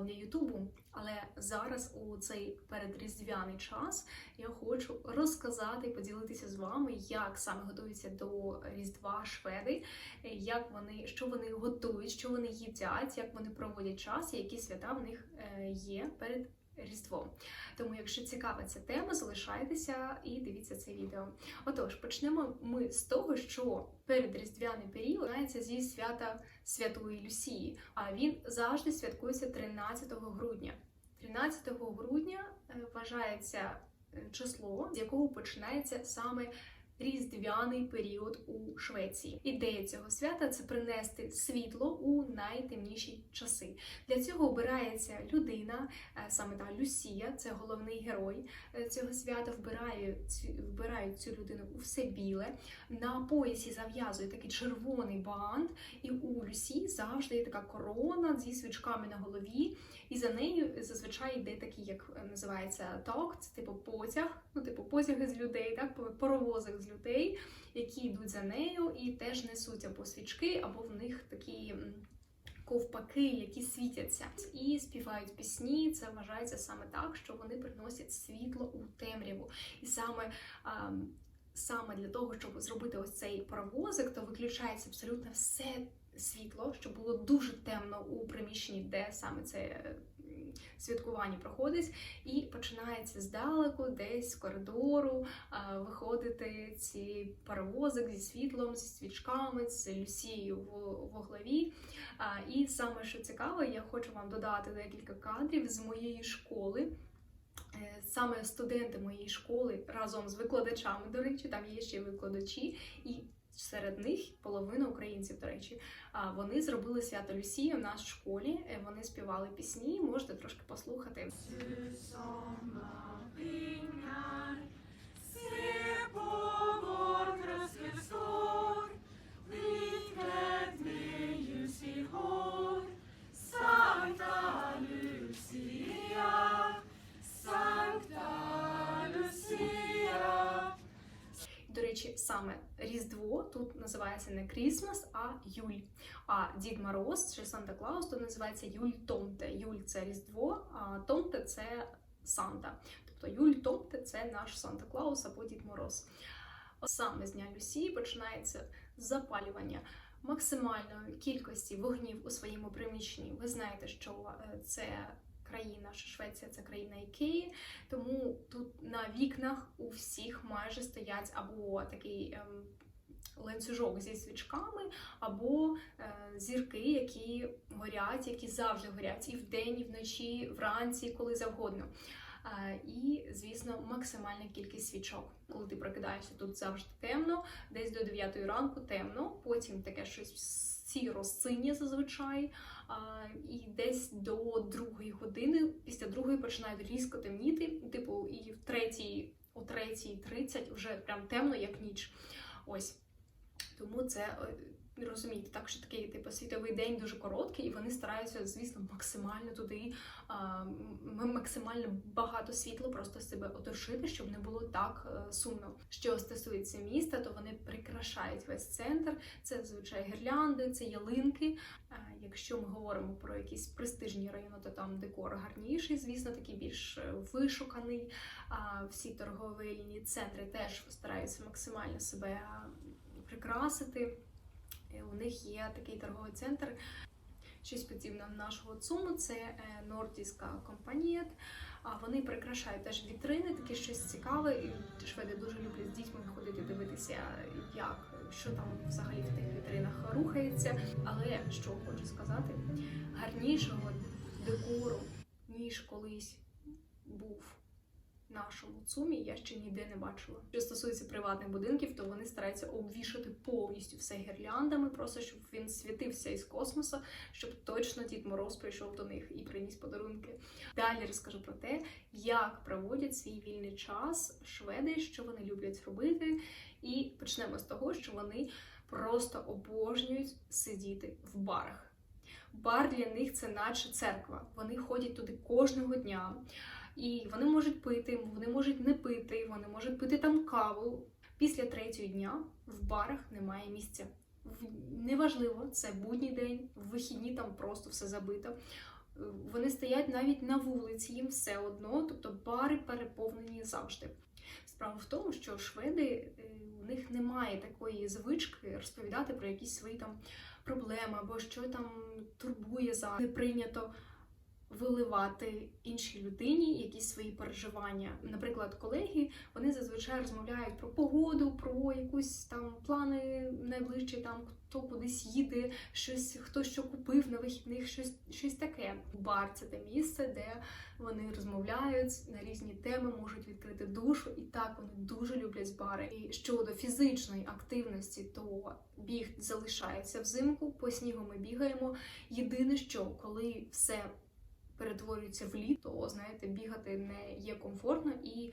для Ютубу, але зараз у цей передріздвяний час я хочу розказати і поділитися з вами, як саме готуються до Різдва шведи, як вони що вони готують, що вони їдять, як вони проводять час, і які свята в них е, є перед. Різдвом. Тому, якщо цікава ця тема, залишайтеся і дивіться це відео. Отож, почнемо ми з того, що передріздвяний період починається зі свята Святої Люсії, а він завжди святкується 13 грудня. 13 грудня е, вважається е, число, з якого починається саме різдвяний період у Швеції. Ідея цього свята це принести світло у найтемніші часи. Для цього обирається людина, е, саме та Люсія, це головний герой е, цього свята. Вбирає цю вбирають цю людину у все біле. На поясі зав'язує такий червоний бант, і у Люсі завжди є така корона зі свічками на голові. І за нею зазвичай йде такий, як е, називається ток, це типу потяг, ну типу потяги з людей, так паровозик з людей, які йдуть за нею і теж несуть або свічки, або в них такі. Ковпаки, які світяться, і співають пісні. Це вважається саме так, що вони приносять світло у темряву. І саме а, саме для того, щоб зробити ось цей паровозик, то виключається абсолютно все світло, щоб було дуже темно у приміщенні, де саме це е, м, святкування проходить, і починається здалеку, десь з коридору виходити ці паровозик зі світлом, зі свічками, з Люсією в, в главі. І саме що цікаво, я хочу вам додати декілька кадрів з моєї школи. Е, Саме студенти моєї школи разом з викладачами, до речі, там є ще викладачі, і серед них половина українців, до речі, вони зробили свято Люсії в нас в школі. Е, Вони співали пісні, можете трошки послухати. До речі, саме Різдво тут називається не Крісмас, а Юль. А Дід Мороз чи Санта Клаус тут називається Юль Томте. Юль це Різдво, а Томте це Санта. Тобто Юль Томте це наш Санта Клаус або Дід Мороз. Саме з Дня Люсії починається запалювання максимальної кількості вогнів у своєму приміщенні. Ви знаєте, що е, це країна, що Швеція це країна Ікеї, тому тут на вікнах у всіх майже стоять або такий. Ем, Ланцюжок зі свічками, або е, зірки, які горять, які завжди горять і вдень, і вночі, вранці, коли завгодно. Е, і, звісно, максимальна кількість свічок. Коли ти прокидаєшся, тут завжди темно, десь до 9 ранку темно, потім таке щось сіро синє зазвичай. І десь до другої години, після другої починають різко темніти. Типу, і в третій, о третій 30 вже прям темно, як ніч. Ось. Тому це е, розумієте, так що такий типу світовий день дуже короткий, і вони стараються, звісно, максимально туди а, максимально багато світла просто себе отушити, щоб не було так е, сумно. Що стосується міста, то вони прикрашають весь центр. Це звичай гірлянди, це ялинки. А, Якщо ми говоримо про якісь престижні райони, то там декор гарніший, звісно, такий більш е, вишуканий. А всі торговельні центри теж стараються максимально себе прикрасити. Е, У них є такий торговий центр. Щось подібне нашого ЦУМу, це е, нордійська компанія. А вони прикрашають теж вітрини, таке щось цікаве. І шведи дуже люблять з дітьми ходити дивитися, як що там взагалі в тих вітринах рухається. Але що хочу сказати, гарнішого декору, ніж колись був в нашому ЦУМі, я ще ніде не бачила. Що стосується приватних будинків, то вони стараються обвішати повністю все гірляндами, просто щоб він світився із космоса, щоб точно Дід Мороз прийшов до них і приніс подарунки. Далі розкажу про те, як проводять свій вільний час шведи, що вони люблять робити. І почнемо з того, що вони просто обожнюють сидіти в барах. Бар для них це наче церква. Вони ходять туди кожного дня. І вони можуть пити, вони можуть не пити, вони можуть пити там каву. Після третього дня в барах немає місця. Неважливо, це будній день, в вихідні там просто все забито. Е, Вони стоять навіть на вулиці, їм все одно, тобто бари переповнені завжди. Справа в тому, що шведи е, у них немає такої звички розповідати про якісь свої там проблеми або що там турбує за не прийнято виливати іншій людині якісь свої переживання. Наприклад, колеги вони зазвичай розмовляють про погоду, про якусь там плани найближчі, там хто кудись їде, щось хто що купив на вихідних, щось, щось таке. Бар це те місце, де вони розмовляють на різні теми, можуть відкрити душу, і так вони дуже люблять бари. І щодо фізичної активності, то біг залишається взимку. По снігу ми бігаємо. Єдине, що коли все перетворюється в літ, то знаєте, бігати не є комфортно і.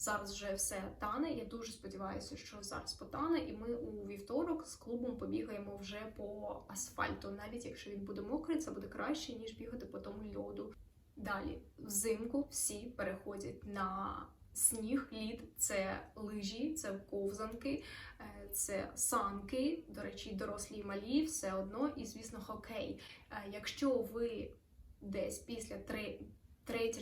Зараз вже все тане. Я дуже сподіваюся, що зараз потане, і ми у вівторок з клубом побігаємо вже по асфальту. Навіть якщо він буде мокрий, це буде краще ніж бігати по тому льоду. Далі взимку всі переходять на сніг, лід це лижі, це ковзанки, е, це санки. До речі, дорослі і малі, все одно, і звісно, хокей. Е, Якщо ви десь після 3,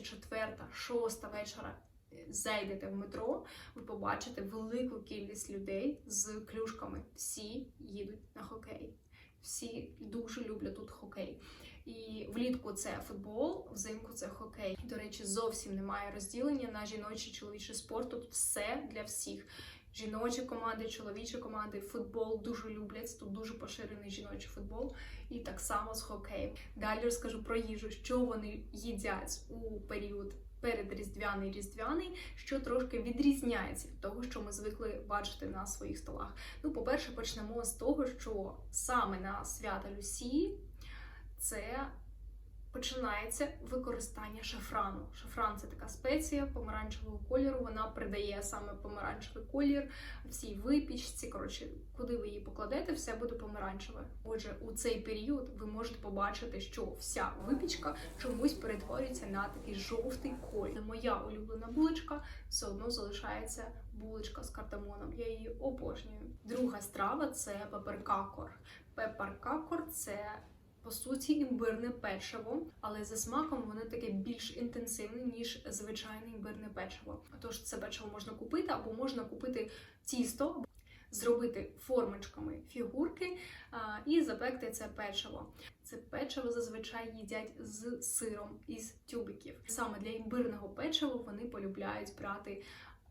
4, 6 вечора е, зайдете в метро, ви побачите велику кількість людей з клюшками. Всі їдуть на хокей. Всі дуже люблять тут хокей. І влітку це футбол, взимку це хокей. До речі, зовсім немає розділення на жіночий чоловічий спорт. Тут все для всіх. Жіночі команди, чоловічі команди, футбол дуже люблять. Тут дуже поширений жіночий футбол, і так само з хокеєм. Далі розкажу про їжу, що вони їдять у період передріздвяний різдвяний, що трошки відрізняється від того, що ми звикли бачити на своїх столах. Ну, по-перше, почнемо з того, що саме на свята Люсії це починається використання шафрану. Шафран це така спеція помаранчевого кольору. Вона придає саме помаранчевий колір всій випічці. Коротше, куди ви її покладете, все буде помаранчеве. Отже, у цей період ви можете побачити, що вся випічка чомусь перетворюється на такий жовтий колір. Моя улюблена булочка все одно залишається булочка з кардамоном. Я її обожнюю. Друга страва це пеперкакор. Пеперкакор це по суті імбирне печиво, але за смаком воно таке більш інтенсивне, ніж звичайне імбирне печиво. Тож це печиво можна купити, або можна купити тісто, зробити формочками фігурки а, і запекти це печиво. Це печиво зазвичай їдять з сиром із тюбиків. Саме для імбирного печива вони полюбляють брати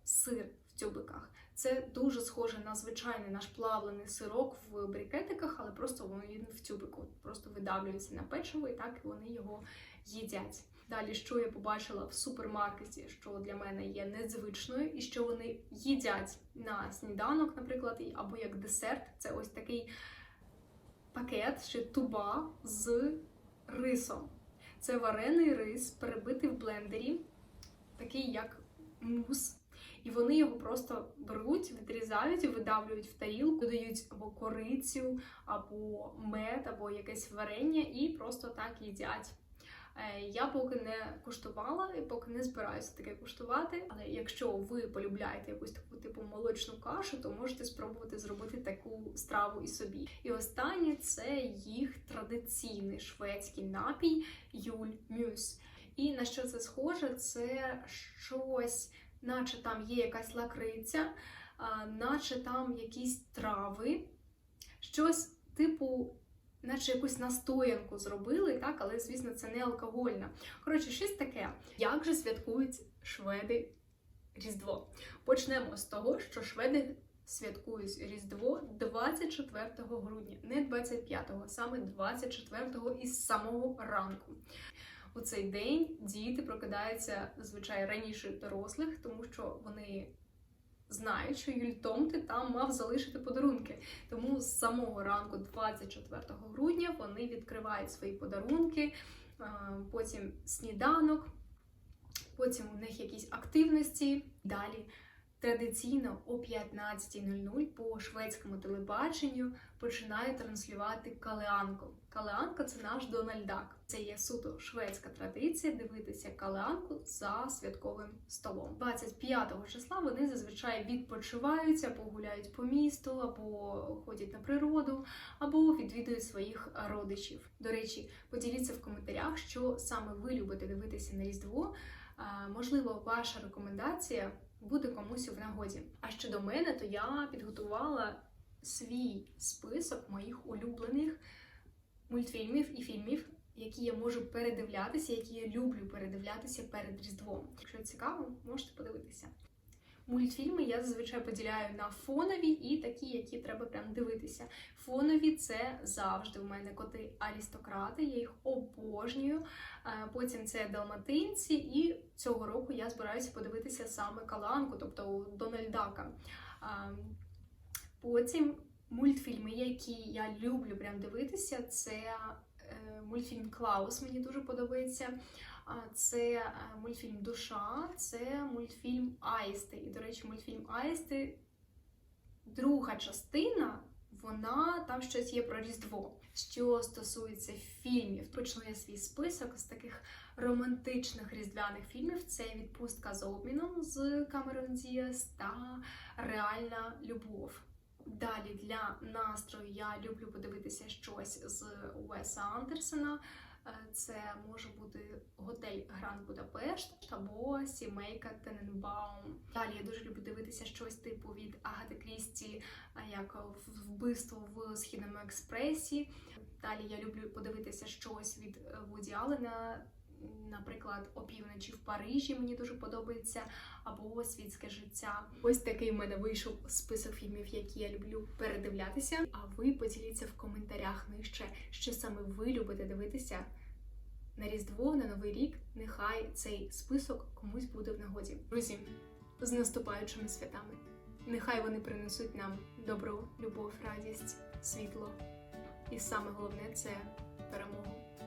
сир в тюбиках. Це дуже схоже на звичайний наш плавлений сирок в брикетиках, але просто він в тюбику. Просто видавлюється на печиво, і так вони його їдять. Далі, що я побачила в супермаркеті, що для мене є незвичною, і що вони їдять на сніданок, наприклад, або як десерт. Це ось такий пакет чи туба з рисом. Це варений рис, перебитий в блендері, такий як мус. І вони його просто беруть, відрізають видавлюють в тарілку, додають або корицю, або мед, або якесь варення, і просто так їдять. Е, Я поки не куштувала і поки не збираюся таке куштувати. Але якщо ви полюбляєте якусь таку типу молочну кашу, то можете спробувати зробити таку страву і собі. І останнє це їх традиційний шведський напій Юль Мюс. І на що це схоже? Це щось наче там є якась лакриця, наче там якісь трави, щось типу, наче якусь настоянку зробили, так, але звісно, це не алкогольна. Коротше, щось таке. Як же святкують шведи Різдво? Почнемо з того, що шведи. Святкують Різдво 24 грудня, не 25-го, саме 24-го із самого ранку. У цей день діти прокидаються зазвичай раніше дорослих, тому що вони знають, що Юль Томти там мав залишити подарунки. Тому з самого ранку, 24 грудня, вони відкривають свої подарунки, потім сніданок, потім у них якісь активності. Далі Традиційно о 15.00 по шведському телебаченню починають транслювати калеанку. Калеанка це наш Дональд Дак. Це є суто шведська традиція дивитися калеанку за святковим столом. 25 числа вони зазвичай відпочивають або гуляють по місту, або ходять на природу, або відвідують своїх родичів. До речі, поділіться в коментарях, що саме ви любите дивитися на Різдво. Можливо, ваша рекомендація буде комусь в нагоді. А щодо мене, то я підготувала свій список моїх улюблених мультфільмів і фільмів, які я можу передивлятися, які я люблю передивлятися перед Різдвом. Якщо цікаво, можете подивитися. Мультфільми я зазвичай поділяю на фонові і такі, які треба прям дивитися. Фонові це завжди в мене коти аристократи, я їх обожнюю. Е, Потім це Далматинці, і цього року я збираюся подивитися саме Каланку, тобто Дональдака. Е, Потім мультфільми, які я люблю прям дивитися, це е, мультфільм Клаус, мені дуже подобається. Це е, мультфільм Душа, це мультфільм Аїсти. І, до речі, мультфільм Аїсти, друга частина, вона там щось є про Різдво. Що стосується фільмів, почну я свій список з таких романтичних різдвяних фільмів. Це відпустка за обміном з Камерон Діас та Реальна любов. Далі для настрою я люблю подивитися щось з Уеса Андерсена. Е, Це може бути готель Гранд Будапешт або сімейка Тененбаум. Далі я дуже люблю дивитися щось типу від Агати Крісті, е, як вбивство в східному експресі. Далі я люблю подивитися щось від е, Вуді Аллена, Наприклад, опівночі в Парижі мені дуже подобається, або світське життя. Ось такий в мене вийшов список фільмів, які я люблю передивлятися. А ви поділіться в коментарях нижче, що саме ви любите дивитися на Різдво, на Новий рік. Нехай цей список комусь буде в нагоді. Друзі, з наступаючими святами. Нехай вони принесуть нам добро, любов, радість, світло. І саме головне це перемогу.